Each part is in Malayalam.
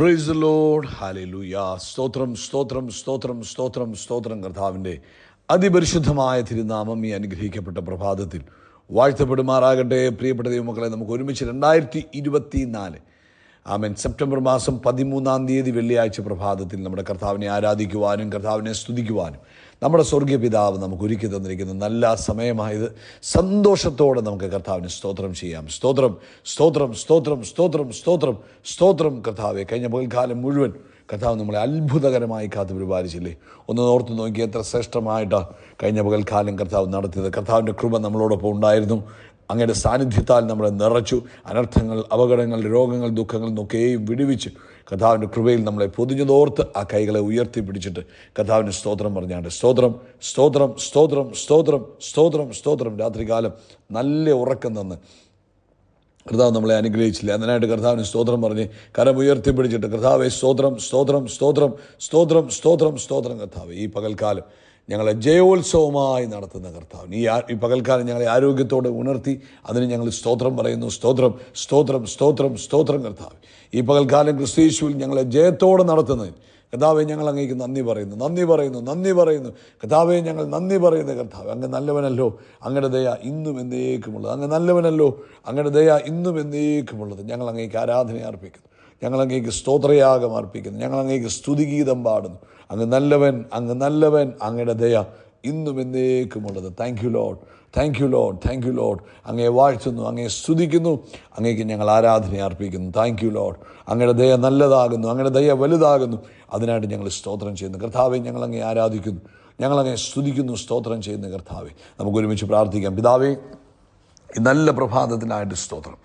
പ്രൈസ് ലോഡ് ഹാലൂയ സ്തോത്രം സ്തോത്രം സ്തോത്രം സ്തോത്രം സ്തോത്രം കർത്താവിന്റെ അതിപരിശുദ്ധമായ തിരുനാമം ഈ അനുഗ്രഹിക്കപ്പെട്ട പ്രഭാതത്തിൽ വാഴ്ത്തപ്പെടുമാറാകട്ടെ. പ്രിയപ്പെട്ട ദൈവമക്കളെ നമുക്ക് ഒരുമിച്ച് രണ്ടായിരത്തി ഇരുപത്തി നാല് ആമൻ സെപ്റ്റംബർ മാസം പതിമൂന്നാം തീയതി വെള്ളിയാഴ്ച പ്രഭാതത്തിൽ നമ്മുടെ കർത്താവിനെ ആരാധിക്കുവാനും കർത്താവിനെ സ്തുതിക്കുവാനും നമ്മുടെ സ്വർഗീയ പിതാവ് നമുക്ക് ഒരുക്കി തന്നിരിക്കുന്ന. നല്ല സമയമായത് സന്തോഷത്തോടെ നമുക്ക് കർത്താവിന് സ്തോത്രം ചെയ്യാം. സ്തോത്രം സ്തോത്രം സ്തോത്രം സ്തോത്രം സ്തോത്രം സ്തോത്രം കർത്താവെ. കഴിഞ്ഞ പകൽക്കാലം മുഴുവൻ കർത്താവ് നമ്മളെ അത്ഭുതകരമായി കാത്തു പരിപാലിച്ചില്ലേ ഒന്ന് ഓർത്ത് നോക്കി എത്ര ശ്രേഷ്ഠമായിട്ടാണ് കഴിഞ്ഞ പകൽക്കാലം കർത്താവ് നടത്തിയത്. കർത്താവിന്റെ കൃപ നമ്മളോടൊപ്പം ഉണ്ടായിരുന്നു. അങ്ങയുടെ സാന്നിധ്യത്താൽ നമ്മളെ നിറച്ചു. അനർത്ഥങ്ങൾ അപകടങ്ങൾ രോഗങ്ങൾ ദുഃഖങ്ങൾ നിന്നൊക്കെയും വിടുവിച്ച് കർത്താവിന്റെ കൃപയിൽ നമ്മളെ പൊതിഞ്ഞതോർത്ത് ആ കൈകളെ ഉയർത്തി പിടിച്ചിട്ട് കഥാവിന് സ്തോത്രം പറഞ്ഞാണ്ട് സ്തോത്രം സ്തോത്രം സ്തോത്രം സ്തോത്രം സ്തോത്രം സ്തോത്രം. രാത്രികാലം നല്ല ഉറക്കം തന്ന്. കർത്താവ് നമ്മളെ അനുഗ്രഹിച്ചില്ല. അതിനായിട്ട് കർത്താവിന് സ്തോത്രം പറഞ്ഞ് കരം ഉയർത്തിപ്പിടിച്ചിട്ട് കർത്താവെ സ്തോത്രം സ്തോത്രം സ്തോത്രം സ്തോത്രം സ്തോത്രം സ്തോത്രം കർത്താവ്. ഈ പകൽക്കാലം ഞങ്ങളെ ജയോത്സവമായി നടത്തുന്ന കർത്താവ്. ഈ ഈ പകൽക്കാലം ഞങ്ങളെ ആരോഗ്യത്തോടെ ഉണർത്തി അതിന് ഞങ്ങൾ സ്തോത്രം പറയുന്നു. സ്തോത്രം സ്തോത്രം സ്തോത്രം സ്തോത്രം കർത്താവ്. ഈ പകൽക്കാലം ക്രിസ്തീശുവിൽ ഞങ്ങളെ ജയത്തോടെ നടത്തുന്നതിന് കർത്താവെ ഞങ്ങൾ അങ്ങേക്ക് നന്ദി പറയുന്നു നന്ദി പറയുന്നു നന്ദി പറയുന്നു. കർത്താവെ ഞങ്ങൾ നന്ദി പറയുന്നു കർത്താവ്. അങ്ങ് നല്ലവനല്ലോ അങ്ങയുടെ ദയ ഇന്നും എന്നേക്കുമുള്ളത്. അങ്ങ് നല്ലവനല്ലോ അങ്ങയുടെ ദയ ഇന്നും എന്നേക്കുമുള്ളത് ഞങ്ങൾ അങ്ങേക്ക് ആരാധന അർപ്പിക്കുന്നു ഞങ്ങൾ അങ്ങേക്ക് സ്തോത്രയാഗം അർപ്പിക്കുന്നു. ഞങ്ങൾ അങ്ങേക്ക് സ്തുതിഗീതം പാടുന്നു. അങ്ങ് നല്ലവൻ അങ്ങ് നല്ലവൻ അങ്ങയുടെ ദയ ഇന്നും എന്നേക്കുമുള്ളത്. Thank you lord thank you lord thank you lord അങ്ങേ വാഴ്ത്തുന്നു അങ്ങേ സ്തുതിക്കുന്നു. അങ്ങേക്ക് ഞങ്ങൾ ആരാധന അർപ്പിക്കുന്നു. താങ്ക് യു ലോഡ് അങ്ങയുടെ ദയ നല്ലതാകുന്നു അങ്ങയുടെ ദയ വലുതാകുന്നു. അതിനായിട്ട് ഞങ്ങൾ സ്തോത്രം ചെയ്യുന്നു. കർത്താവെ ഞങ്ങൾ അങ്ങേ ആരാധിക്കുന്നു. ഞങ്ങൾ സ്തുതിക്കുന്നു സ്തോത്രം ചെയ്യുന്നു കർത്താവെ. നമുക്ക് ഒരുമിച്ച് പ്രാർത്ഥിക്കാം. പിതാവേ ഈ നല്ല പ്രഭാതത്തിനായിട്ട് സ്തോത്രം.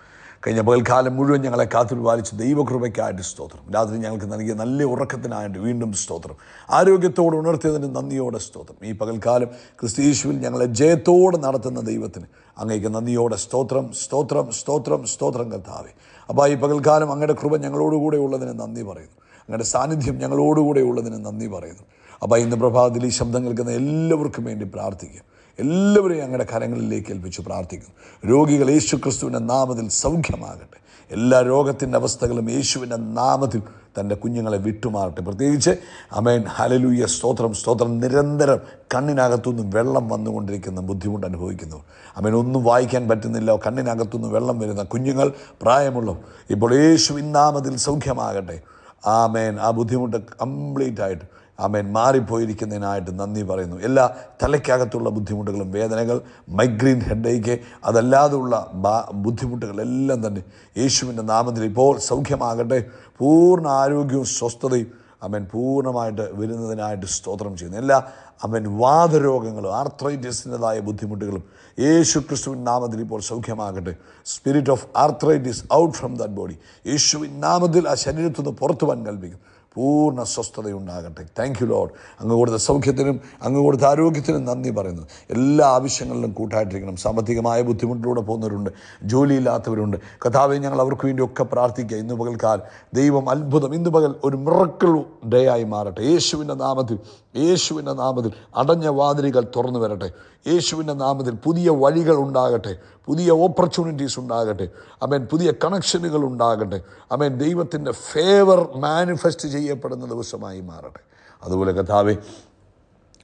കഴിഞ്ഞ പകൽക്കാലം മുഴുവൻ ഞങ്ങളെ കാത്തുപാലിച്ച് ദൈവകൃപയ്ക്കായിട്ട് സ്തോത്രം. രാത്രി ഞങ്ങൾക്ക് നൽകിയ നല്ല ഉറക്കത്തിനായിട്ട് വീണ്ടും സ്തോത്രം. ആരോഗ്യത്തോടെ ഉണർത്തിയതിന് നന്ദിയോടെ സ്തോത്രം. ഈ പകൽക്കാലം ക്രിസ്തീശുവിൽ ഞങ്ങളെ ജയത്തോടെ നടത്തുന്ന ദൈവത്തിന് അങ്ങേക്ക് നന്ദിയോടെ സ്തോത്രം സ്തോത്രം സ്തോത്രം സ്തോത്രം കർത്താവെ. അപ്പോൾ ഈ പകൽക്കാലം അങ്ങയുടെ കൃപ ഞങ്ങളോടുകൂടെ ഉള്ളതിന് നന്ദി പറയുന്നു. അങ്ങയുടെ സാന്നിധ്യം ഞങ്ങളോടുകൂടെ ഉള്ളതിന് നന്ദി പറയുന്നു. അപ്പോൾ ഇന്ന് പ്രഭാതത്തിൽ ഈ ശബ്ദം കേൾക്കുന്ന എല്ലാവർക്കും വേണ്ടി പ്രാർത്ഥിക്കുക എല്ലാവരെയും ഞങ്ങളുടെ കരങ്ങളിലേക്ക് ഏൽപ്പിച്ച് പ്രാർത്ഥിക്കുന്നു. രോഗികൾ യേശു ക്രിസ്തുവിന്റെ നാമത്തിൽ സൗഖ്യമാകട്ടെ. എല്ലാ രോഗത്തിന്റെ അവസ്ഥകളും യേശുവിന്റെ നാമത്തിൽ തന്റെ കുഞ്ഞുങ്ങളെ വിട്ടുമാറട്ടെ. പ്രത്യേകിച്ച് അമേൻ ഹലലൂയ സ്തോത്രം സ്തോത്രം നിരന്തരം കണ്ണിനകത്തുനിന്ന് വെള്ളം വന്നുകൊണ്ടിരിക്കുന്ന ബുദ്ധിമുട്ട് അനുഭവിക്കുന്നു. അമേൻ ഒന്നും വായിക്കാൻ പറ്റുന്നില്ല കണ്ണിനകത്തുനിന്ന് വെള്ളം വരുന്ന കുഞ്ഞുങ്ങൾ പ്രായമുള്ളവർ. ഇപ്പോൾ യേശുവിൻ നാമത്തിൽ സൗഖ്യമാകട്ടെ. ആമേൻ ആ ബുദ്ധിമുട്ട് കംപ്ലീറ്റ് ആയിട്ട് ആമേൻ. മാറിപ്പോയിരിക്കുന്നതിനായിട്ട് നന്ദി പറയുന്നു. എല്ലാ തലയ്ക്കകത്തുള്ള ബുദ്ധിമുട്ടുകളും വേദനകൾ മൈഗ്രീൻ ഹെഡേക്ക് അതല്ലാതുള്ള ബാ ബുദ്ധിമുട്ടുകളെല്ലാം തന്നെ യേശുവിന്റെ നാമത്തിൽ ഇപ്പോൾ സൗഖ്യമാകട്ടെ. പൂർണ ആരോഗ്യവും സ്വസ്ഥതയും അവൻ പൂർണമായിട്ട് വരുന്നതിനായിട്ട് സ്തോത്രം ചെയ്യുന്നു. എല്ലാ അവൻ വാദരോഗങ്ങളും ആർത്രൈറ്റിസിന്റെതായ ബുദ്ധിമുട്ടുകളും യേശു ക്രിസ്തുവിൻ നാമത്തിൽ ഇപ്പോൾ സൗഖ്യമാകട്ടെ. Spirit of arthritis out from that body യേശുവിൻ നാമത്തിൽ ആ ശരീരത്തിൽ നിന്ന് പുറത്തു പോകാൻ കൽപ്പിക്കും പൂർണ സ്വസ്ഥതയുണ്ടാകട്ടെ. താങ്ക് യു ലോഡ് അങ്ങ് കൊടുത്ത സൗഖ്യത്തിനും അങ്ങ് കൊടുത്ത ആരോഗ്യത്തിനും നന്ദി പറയുന്നു. എല്ലാ ആവശ്യങ്ങളിലും കൂട്ടായിട്ടിരിക്കണം. സാമ്പത്തികമായ ബുദ്ധിമുട്ടിലൂടെ പോകുന്നവരുണ്ട് ജോലിയില്ലാത്തവരുണ്ട്. കഥാവെ ഞങ്ങൾ അവർക്ക് വേണ്ടിയൊക്കെ പ്രാർത്ഥിക്കുക. ഇന്ന് പകൽക്കാൽ ദൈവം അത്ഭുതം. ഇന്ന് പകൽ ഒരു മിറക്കിൾ ഡേ ആയി മാറട്ടെ. യേശുവിന്റെ നാമത്തിൽ യേശുവിന്റെ നാമത്തിൽ അടഞ്ഞ വാതിലുകൾ തുറന്നു വരട്ടെ. യേശുവിന്റെ നാമത്തിൽ പുതിയ വഴികൾ ഉണ്ടാകട്ടെ. പുതിയ ഓപ്പർച്യൂണിറ്റീസ് ഉണ്ടാകട്ടെ. അമേൻ പുതിയ കണക്ഷനുകൾ ഉണ്ടാകട്ടെ. അമേൻ ദൈവത്തിന്റെ ഫേവർ മാനിഫെസ്റ്റ് ചെയ്യപ്പെടുന്ന ദിവസമായി മാറട്ടെ. അതുപോലെ കഥാവെ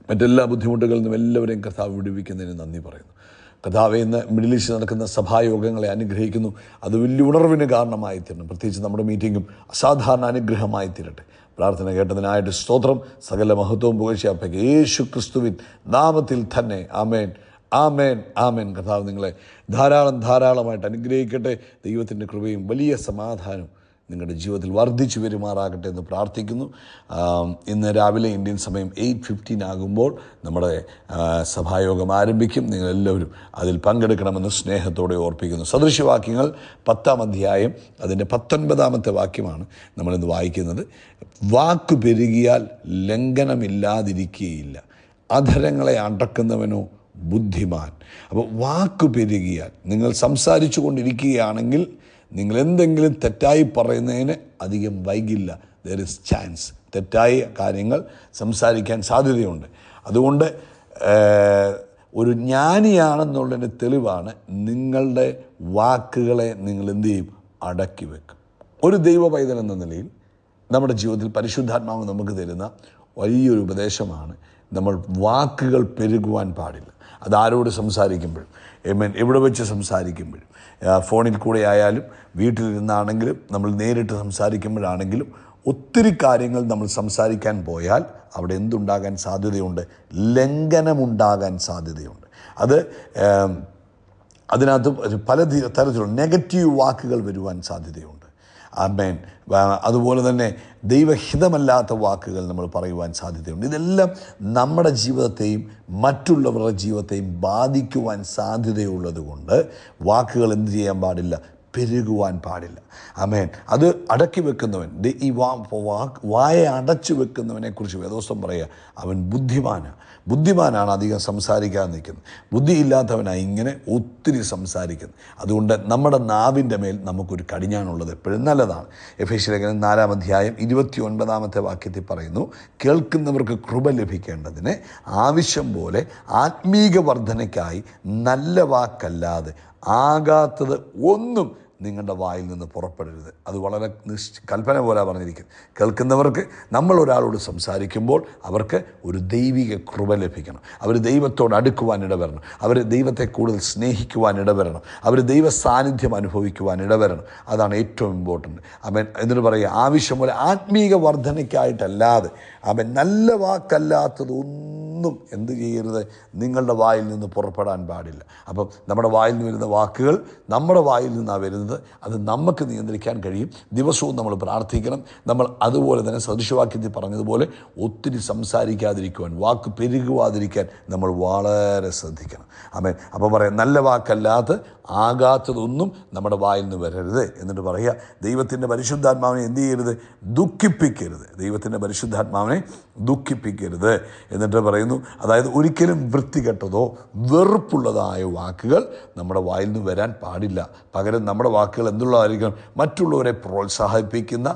മറ്റെല്ലാ ബുദ്ധിമുട്ടുകളിൽ നിന്നും എല്ലാവരെയും കഥാവ് വിടുവിക്കുന്നതിന് നന്ദി പറയുന്നു. കഥാവെ ഇന്ന് മിഡിൽ ഈസ്റ്റ് നടക്കുന്ന സഭായോഗങ്ങളെ അനുഗ്രഹിക്കുന്നു. അത് വലിയ ഉണർവിന് കാരണമായി തീരണം പ്രത്യേകിച്ച് നമ്മുടെ മീറ്റിങ്ങും അസാധാരണ അനുഗ്രഹമായി തീരട്ടെ പ്രാർത്ഥന കേട്ടതിനായിട്ട് സ്തോത്രം. സകല മഹത്വവും പുകഴ്ചയപ്പയ്ക്ക് യേശു ക്രിസ്തുവിൻ നാമത്തിൽ തന്നെ. ആമേൻ. ആമേൻ. ആമേൻ. കഥാവ് നിങ്ങളെ ധാരാളം ധാരാളമായിട്ട് അനുഗ്രഹിക്കട്ടെ. ദൈവത്തിന്റെ കൃപയും വലിയ സമാധാനവും നിങ്ങളുടെ ജീവിതത്തിൽ വർദ്ധിച്ചു വരുമാറാകട്ടെ എന്ന് പ്രാർത്ഥിക്കുന്നു. ഇന്ന് രാവിലെ ഇന്ത്യൻ സമയം എയ്റ്റ് ഫിഫ്റ്റീൻ ആകുമ്പോൾ നമ്മുടെ സഭായോഗം ആരംഭിക്കും. നിങ്ങളെല്ലാവരും അതിൽ പങ്കെടുക്കണമെന്ന് സ്നേഹത്തോടെ ഓർപ്പിക്കുന്നു. സദൃശവാക്യങ്ങൾ പത്താം അധ്യായം അതിന്റെ പത്തൊൻപതാമത്തെ വാക്യമാണ് നമ്മളിന്ന് വായിക്കുന്നത്. വാക്ക് പെരുകിയാൽ ലംഘനമില്ലാതിരിക്കുകയില്ല. അധരങ്ങളെ അടക്കുന്നവനോ ബുദ്ധിമാൻ. അപ്പോൾ വാക്ക് പെരുകിയാൽ നിങ്ങൾ സംസാരിച്ചു കൊണ്ടിരിക്കുകയാണെങ്കിൽ നിങ്ങൾ എന്തെങ്കിലും തെറ്റായി പറയുന്നതിന് അധികം വൈകില്ല. ദർ ഇസ് ചാൻസ് തെറ്റായ കാര്യങ്ങൾ സംസാരിക്കാൻ സാധ്യതയുണ്ട്. അതുകൊണ്ട് ഒരു ജ്ഞാനിയാണെന്നുള്ളതിന് തെളിവാണ് നിങ്ങളുടെ വാക്കുകളെ നിങ്ങൾ എന്ത് ചെയ്യും? അടക്കി വെക്കും. ഒരു ദൈവ പൈതൽ എന്ന നിലയിൽ നമ്മുടെ ജീവിതത്തിൽ പരിശുദ്ധാത്മാവ് നമുക്ക് തരുന്ന വലിയൊരു ഉപദേശമാണ് നമ്മൾ വാക്കുകൾ പെരുകുവാൻ പാടില്ല. അത് ആരോട് സംസാരിക്കുമ്പോഴും എമൻ എവിടെ വെച്ച് സംസാരിക്കുമ്പോഴും ഫോണിൽ കൂടെ ആയാലും വീട്ടിൽ നിന്നാണെങ്കിലും നമ്മൾ നേരിട്ട് സംസാരിക്കുമ്പോഴാണെങ്കിലും ഒത്തിരി കാര്യങ്ങൾ നമ്മൾ സംസാരിക്കാൻ പോയാൽ അവിടെ എന്തുണ്ടാകാൻ സാധ്യതയുണ്ട്? ലംഘനമുണ്ടാകാൻ സാധ്യതയുണ്ട്. അത് അതിനകത്ത് പല തരത്തിലുള്ള നെഗറ്റീവ് വാക്കുകൾ വരുവാൻ സാധ്യതയുണ്ട്. ആമേൻ. അതുപോലെ തന്നെ ദൈവഹിതമല്ലാത്ത വാക്കുകൾ നമ്മൾ പറയുവാൻ സാധ്യതയുണ്ട്. ഇതെല്ലാം നമ്മുടെ ജീവിതത്തെയും മറ്റുള്ളവരുടെ ജീവിതത്തെയും ബാധിക്കുവാൻ സാധ്യതയുള്ളതുകൊണ്ട് വാക്കുകൾ എന്ത് ചെയ്യാൻ പാടില്ല? പെരുകുവാൻ പാടില്ല. അമേൻ അത് അടക്കി വെക്കുന്നവൻ ഈ വാ വായ അടച്ചു വെക്കുന്നവനെക്കുറിച്ച് വേദോസ്തം പറയുക അവൻ ബുദ്ധിമാനാണ് ബുദ്ധിമാനാണ് അധികം സംസാരിക്കാൻ നിൽക്കുന്നത്. ബുദ്ധിയില്ലാത്തവനായി ഇങ്ങനെ ഒത്തിരി സംസാരിക്കുന്നു അതുകൊണ്ട് നമ്മുടെ നാവിന്റെ മേൽ നമുക്കൊരു കടിഞ്ഞാണുള്ളത്. എപ്പോഴും നല്ലതാണ്. എഫ് എസ് ലേഖനം നാലാം അധ്യായം ഇരുപത്തി ഒൻപതാമത്തെ വാക്യത്തിൽ പറയുന്നു കേൾക്കുന്നവർക്ക് കൃപ ലഭിക്കേണ്ടതിന് ആവശ്യം പോലെ ആത്മീക വർധനയ്ക്കായി നല്ല വാക്കല്ലാതെ ആകാത്തത് ഒന്നും നിങ്ങളുടെ വായിൽ നിന്ന് പുറപ്പെടരുത്. അത് വളരെ നിശ്ച കൽപ്പന പോലെ പറഞ്ഞിരിക്കുന്നത് കേൾക്കുന്നവർക്ക് നമ്മൾ ഒരാളോട് സംസാരിക്കുമ്പോൾ അവർക്ക് ഒരു ദൈവിക കൃപ ലഭിക്കണം. അവർ ദൈവത്തോട് അടുക്കുവാൻ ഇടവരണം. അവർ ദൈവത്തെ കൂടുതൽ സ്നേഹിക്കുവാൻ ഇടവരണം. അവർ ദൈവ സാന്നിധ്യം അനുഭവിക്കുവാൻ ഇടവരണം. അതാണ് ഏറ്റവും ഇമ്പോർട്ടന്റ് അവൻ എന്നിട്ട് പറയുക ആവശ്യം പോലെ ആത്മീക വർധനയ്ക്കായിട്ടല്ലാതെ അവൻ നല്ല വാക്കല്ലാത്തതൊന്നും എന്ത് ചെയ്യരുത്? നിങ്ങളുടെ വായിൽ നിന്ന് പുറപ്പെടാൻ പാടില്ല. അപ്പം നമ്മുടെ വായിൽ നിന്ന് വരുന്ന വാക്കുകൾ നമ്മുടെ വായിൽ നിന്നാണ് വരുന്നത് അത് നമുക്ക് നിയന്ത്രിക്കാൻ കഴിയും. ദിവസവും നമ്മൾ പ്രാർത്ഥിക്കണം. നമ്മൾ അതുപോലെ തന്നെ സദൃശവാക്യത്തിൽ പറഞ്ഞതുപോലെ ഒത്തിരി സംസാരിക്കാതിരിക്കുവാൻ വാക്ക് പെരുകുവാതിരിക്കാൻ നമ്മൾ വളരെ ശ്രദ്ധിക്കണം. അമേൻ അപ്പോൾ പറയാം നല്ല വാക്കല്ലാത്ത ആകാത്തതൊന്നും നമ്മുടെ വായിൽ നിന്ന് വരരുത് എന്നിട്ട് പറയുക ദൈവത്തിന്റെ പരിശുദ്ധാത്മാവിനെ എന്ത് ചെയ്യരുത്? ദുഃഖിപ്പിക്കരുത്. ദൈവത്തിന്റെ പരിശുദ്ധാത്മാവിനെ ദുഃഖിപ്പിക്കരുത് എന്നിട്ട് പറയുന്നു അതായത് ഒരിക്കലും വൃത്തികെട്ടതോ വെറുപ്പുള്ളതായ വാക്കുകൾ നമ്മുടെ വായിൽ നിന്ന് വരാൻ പാടില്ല. പകരം നമ്മുടെ വാക്കുകൾ എന്തുള്ളതായിരിക്കണം മറ്റുള്ളവരെ പ്രോത്സാഹിപ്പിക്കുന്ന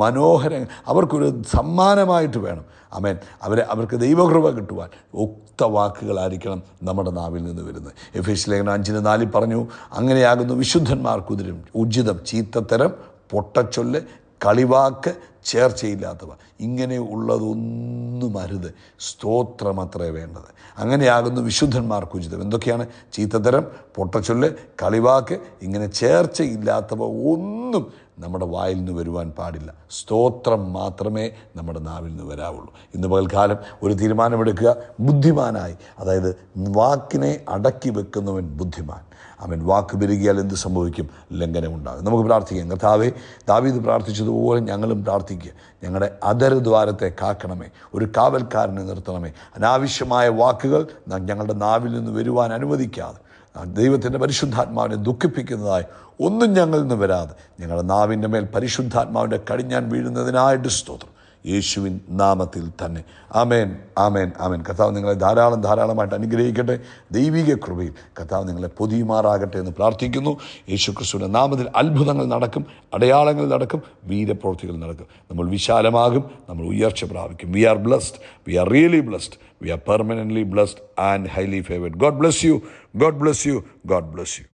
മനോഹര അവർക്കൊരു സമ്മാനമായിട്ട് വേണം. അമേൻ അവരെ അവർക്ക് ദൈവകൃപ കിട്ടുവാൻ ഒത്ത വാക്കുകളായിരിക്കണം നമ്മുടെ നാവിൽ നിന്ന് വരുന്നത്. എഫ് എസ് ലേഖന അഞ്ചിന് നാലിൽ പറഞ്ഞു അങ്ങനെയാകുന്നു വിശുദ്ധന്മാർക്കുതിരും. ഉചിതം ചീത്തത്തരം പൊട്ടച്ചൊല്ല് കളിവാക്ക് ചേർച്ചയില്ലാത്തവ. ഇങ്ങനെ ഉള്ളതൊന്നും അരുത്. സ്തോത്രമത്രേ വേണ്ടത്. അങ്ങനെയാകുന്നു വിശുദ്ധന്മാർക്ക് ഉചിതം എന്തൊക്കെയാണ്? ചീത്തതരം പൊട്ടച്ചൊല്ല് കളിവാക്ക് ഇങ്ങനെ ചേർച്ചയില്ലാത്തവ ഒന്നും നമ്മുടെ വായിൽ നിന്ന് വരുവാൻ പാടില്ല. സ്തോത്രം മാത്രമേ നമ്മുടെ നാവിൽ നിന്ന് വരാവുള്ളൂ. ഇന്ന് പകൽക്കാലം ഒരു തീരുമാനമെടുക്കുക. ബുദ്ധിമാനായി. അതായത് വാക്കിനെ അടക്കി വെക്കുന്നവൻ ബുദ്ധിമാൻ. അവൻ വാക്ക് പെരുകിയാൽ എന്ത് സംഭവിക്കും? ലംഘനമുണ്ടാകും. നമുക്ക് പ്രാർത്ഥിക്കാം. കർത്താവെ ദാവീദ് പ്രാർത്ഥിച്ചതുപോലെ ഞങ്ങളും പ്രാർത്ഥിക്കുക. ഞങ്ങളുടെ അതരദ്വാരത്തെ കാക്കണമേ. ഒരു കാവൽക്കാരനെ നിർത്തണമേ. അനാവശ്യമായ വാക്കുകൾ ഞങ്ങളുടെ നാവിൽ നിന്ന് വരുവാൻ അനുവദിക്കാതെ ദൈവത്തിന്റെ പരിശുദ്ധാത്മാവിനെ ദുഃഖിപ്പിക്കുന്നതായി ഒന്നും ഞങ്ങളിൽ നിന്ന് വരാതെ ഞങ്ങളുടെ നാവിന്റെ മേൽ പരിശുദ്ധാത്മാവിന്റെ കടിഞ്ഞാൻ വീഴുന്നതിനായിട്ട് സ്തോത്രം. യേശുവിൻ നാമത്തിൽ തന്നെ. ആമേൻ ആമേൻ ആമേൻ. കർത്താവ് നിങ്ങളെ ധാരാളം ധാരാളമായിട്ട് അനുഗ്രഹിക്കട്ടെ. ദൈവിക കൃപയിൽ കർത്താവ് നിങ്ങളെ പൊതിയുമാറാകട്ടെ എന്ന് പ്രാർത്ഥിക്കുന്നു. യേശു ക്രിസ്തുവിന്റെ നാമത്തിൽ അത്ഭുതങ്ങൾ നടക്കും അടയാളങ്ങൾ നടക്കും വീരപ്രവൃത്തികൾ നടക്കും. നമ്മൾ വിശാലമാകും നമ്മൾ ഉയർച്ച പ്രാപിക്കും. We are blessed we are really blessed we are permanently blessed and highly favoured God bless you God bless you God bless you